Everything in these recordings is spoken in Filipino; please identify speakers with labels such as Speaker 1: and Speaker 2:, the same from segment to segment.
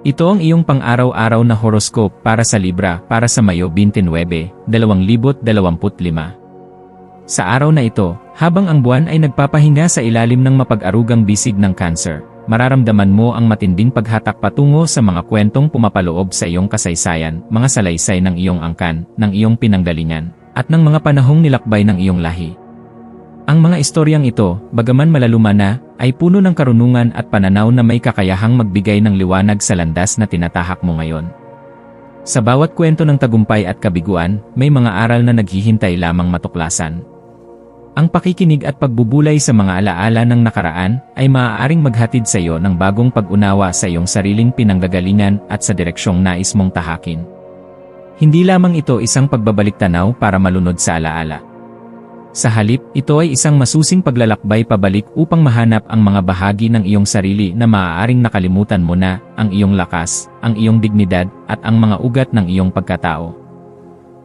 Speaker 1: Ito ang iyong pang-araw-araw na horoscope para sa Libra para sa Mayo 29, 2025. Sa araw na ito, habang ang buwan ay nagpapahinga sa ilalim ng mapag-arugang bisig ng cancer, mararamdaman mo ang matinding paghatak patungo sa mga kwentong pumapaloob sa iyong kasaysayan, mga salaysay ng iyong angkan, ng iyong pinanggalingan, at ng mga panahong nilakbay ng iyong lahi. Ang mga istoryang ito, bagaman malaluma na, ay puno ng karunungan at pananaw na may kakayahang magbigay ng liwanag sa landas na tinatahak mo ngayon. Sa bawat kwento ng tagumpay at kabiguan, may mga aral na naghihintay lamang matuklasan. Ang pakikinig at pagbubulay sa mga alaala ng nakaraan ay maaaring maghatid sa iyo ng bagong pag-unawa sa iyong sariling pinanggagalingan at sa direksyong nais mong tahakin. Hindi lamang ito isang pagbabalik tanaw para malunod sa alaala. Sa halip, ito ay isang masusing paglalakbay pabalik upang mahanap ang mga bahagi ng iyong sarili na maaaring nakalimutan mo na, ang iyong lakas, ang iyong dignidad, at ang mga ugat ng iyong pagkatao.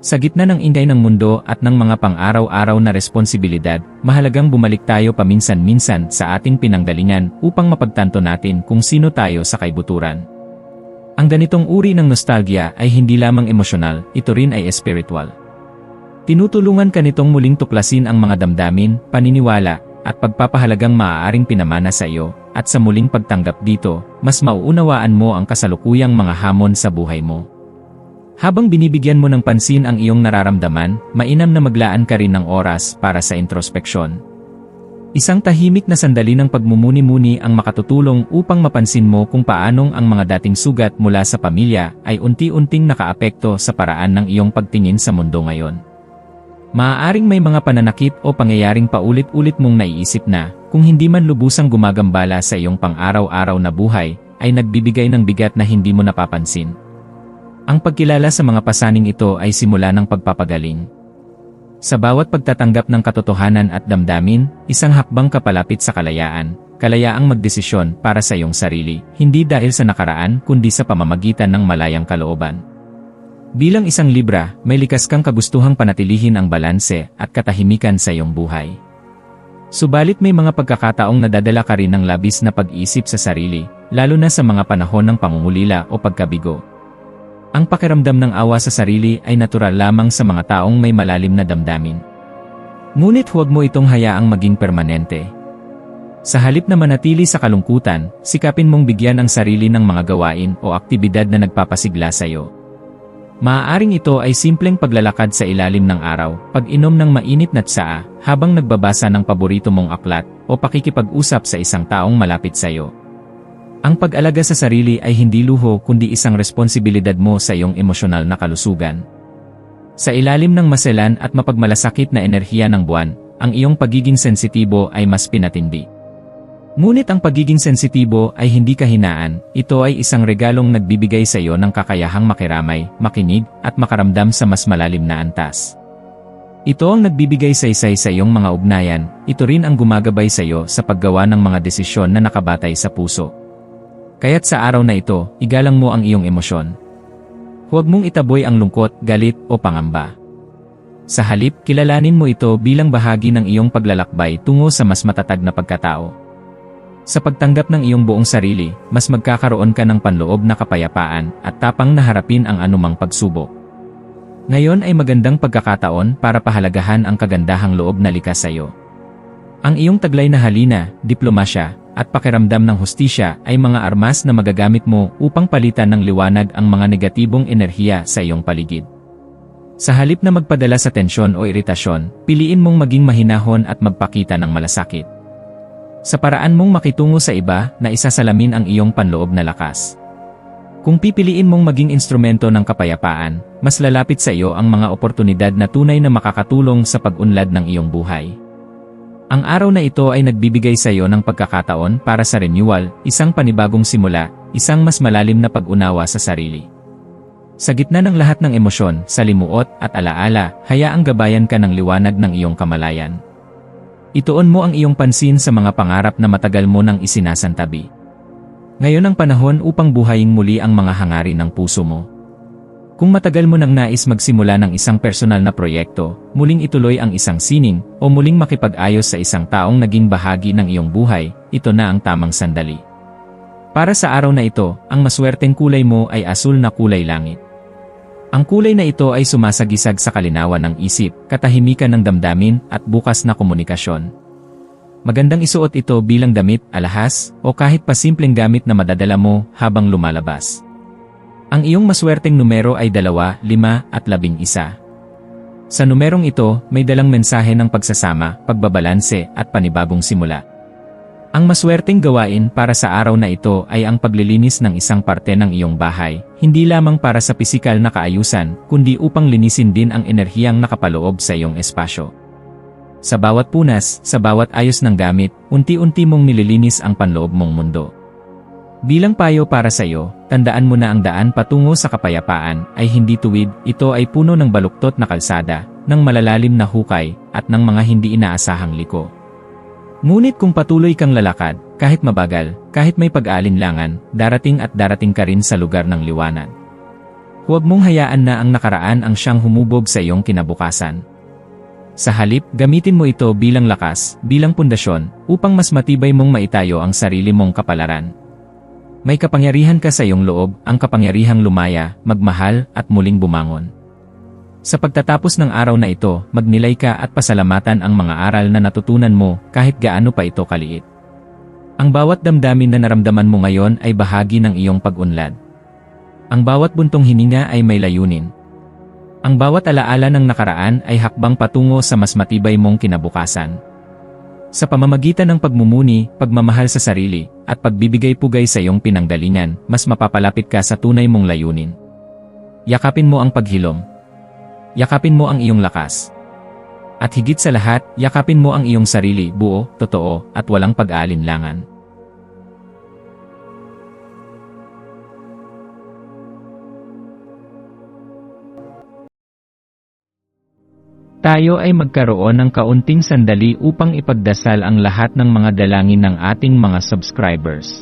Speaker 1: Sa gitna ng ingay ng mundo at ng mga pang-araw-araw na responsibilidad, mahalagang bumalik tayo paminsan-minsan sa ating pinanggalingan upang mapagtanto natin kung sino tayo sa kaibuturan. Ang ganitong uri ng nostalgia ay hindi lamang emosyonal, ito rin ay espiritual. Tinutulungan ka nitong muling tuklasin ang mga damdamin, paniniwala, at pagpapahalagang maaaring pinamana sa iyo, at sa muling pagtanggap dito, mas mauunawaan mo ang kasalukuyang mga hamon sa buhay mo. Habang binibigyan mo ng pansin ang iyong nararamdaman, mainam na maglaan ka rin ng oras para sa introspeksyon. Isang tahimik na sandali ng pagmumuni-muni ang makatutulong upang mapansin mo kung paanong ang mga dating sugat mula sa pamilya ay unti-unting nakaapekto sa paraan ng iyong pagtingin sa mundo ngayon. Maaaring may mga pananakit o pangyayaring paulit-ulit mong naiisip na, kung hindi man lubusang gumagambala sa iyong pang-araw-araw na buhay, ay nagbibigay ng bigat na hindi mo napapansin. Ang pagkilala sa mga pasaning ito ay simula ng pagpapagaling. Sa bawat pagtatanggap ng katotohanan at damdamin, isang hakbang kapalapit sa kalayaan, kalayaang magdesisyon para sa iyong sarili, hindi dahil sa nakaraan kundi sa pamamagitan ng malayang kalooban. Bilang isang Libra, may likas kang kagustuhang panatilihin ang balanse at katahimikan sa iyong buhay. Subalit may mga pagkakataong nadadala ka rin ng labis na pag-isip sa sarili, lalo na sa mga panahon ng pangungulila o pagkabigo. Ang pakiramdam ng awa sa sarili ay natural lamang sa mga taong may malalim na damdamin. Ngunit huwag mo itong hayaang maging permanente. Sa halip na manatili sa kalungkutan, sikapin mong bigyan ang sarili ng mga gawain o aktibidad na nagpapasigla sa iyo. Maaaring ito ay simpleng paglalakad sa ilalim ng araw, pag-inom ng mainit na tsaa, habang nagbabasa ng paborito mong aklat, o pakikipag-usap sa isang taong malapit sa iyo. Ang pag-alaga sa sarili ay hindi luho kundi isang responsibilidad mo sa iyong emosyonal na kalusugan. Sa ilalim ng maselan at mapagmalasakit na enerhiya ng buwan, ang iyong pagiging sensitibo ay mas pinatindi. Ngunit ang pagiging sensitibo ay hindi kahinaan, ito ay isang regalong nagbibigay sa iyo ng kakayahang makiramay, makinig, at makaramdam sa mas malalim na antas. Ito ang nagbibigay saysay sa iyong mga ugnayan, ito rin ang gumagabay sa iyo sa paggawa ng mga desisyon na nakabatay sa puso. Kaya't sa araw na ito, igalang mo ang iyong emosyon. Huwag mong itaboy ang lungkot, galit, o pangamba. Sa halip, kilalanin mo ito bilang bahagi ng iyong paglalakbay tungo sa mas matatag na pagkatao. Sa pagtanggap ng iyong buong sarili, mas magkakaroon ka ng panloob na kapayapaan at tapang na harapin ang anumang pagsubok. Ngayon ay magandang pagkakataon para pahalagahan ang kagandahang loob na likas sa iyo. Ang iyong taglay na halina, diplomasya, at pakiramdam ng hustisya ay mga armas na magagamit mo upang palitan ng liwanag ang mga negatibong enerhiya sa iyong paligid. Sa halip na magpadala sa tensyon o iritasyon, piliin mong maging mahinahon at magpakita ng malasakit sa paraan mong makitungo sa iba na isasalamin ang iyong panloob na lakas. Kung pipiliin mong maging instrumento ng kapayapaan, mas lalapit sa iyo ang mga oportunidad na tunay na makakatulong sa pag-unlad ng iyong buhay. Ang araw na ito ay nagbibigay sa iyo ng pagkakataon para sa renewal, isang panibagong simula, isang mas malalim na pag-unawa sa sarili. Sa gitna ng lahat ng emosyon, salimuot at alaala, hayaang gabayan ka ng liwanag ng iyong kamalayan. Ituon mo ang iyong pansin sa mga pangarap na matagal mo nang isinasantabi. Ngayon ang panahon upang buhayin muli ang mga hangarin ng puso mo. Kung matagal mo nang nais magsimula ng isang personal na proyekto, muling ituloy ang isang sining, o muling makipag-ayos sa isang taong naging bahagi ng iyong buhay, ito na ang tamang sandali. Para sa araw na ito, ang maswerteng kulay mo ay asul na kulay langit. Ang kulay na ito ay sumasagisag sa kalinawan ng isip, katahimikan ng damdamin, at bukas na komunikasyon. Magandang isuot ito bilang damit, alahas, o kahit pasimpleng gamit na madadala mo habang lumalabas. Ang iyong maswerteng numero ay 2, 5 at 11. Sa numerong ito, may dalang mensahe ng pagsasama, pagbabalanse at panibagong simula. Ang maswerteng gawain para sa araw na ito ay ang paglilinis ng isang parte ng iyong bahay, hindi lamang para sa pisikal na kaayusan, kundi upang linisin din ang enerhiyang nakapaloob sa iyong espasyo. Sa bawat punas, sa bawat ayos ng gamit, unti-unti mong nililinis ang panloob mong mundo. Bilang payo para sa iyo, tandaan mo na ang daan patungo sa kapayapaan ay hindi tuwid, ito ay puno ng baluktot na kalsada, ng malalalim na hukay, at ng mga hindi inaasahang liko. Ngunit kung patuloy kang lalakad, kahit mabagal, kahit may pag-aalinlangan, darating at darating ka rin sa lugar ng liwanag. Huwag mong hayaan na ang nakaraan ang siyang humubog sa iyong kinabukasan. Sa halip, gamitin mo ito bilang lakas, bilang pundasyon, upang mas matibay mong maitayo ang sarili mong kapalaran. May kapangyarihan ka sa iyong loob, ang kapangyarihang lumaya, magmahal, at muling bumangon. Sa pagtatapos ng araw na ito, magnilay ka at pasalamatan ang mga aral na natutunan mo kahit gaano pa ito kaliit. Ang bawat damdamin na naramdaman mo ngayon ay bahagi ng iyong pag-unlad. Ang bawat buntong hininga ay may layunin. Ang bawat alaala ng nakaraan ay hakbang patungo sa mas matibay mong kinabukasan. Sa pamamagitan ng pagmumuni, pagmamahal sa sarili, at pagbibigay pugay sa iyong pinanggalingan, mas mapapalapit ka sa tunay mong layunin. Yakapin mo ang paghilom. Yakapin mo ang iyong lakas. At higit sa lahat, yakapin mo ang iyong sarili, buo, totoo, at walang pag-aalinlangan. Tayo ay magkaroon ng kaunting sandali upang ipagdasal ang lahat ng mga dalangin ng ating mga subscribers,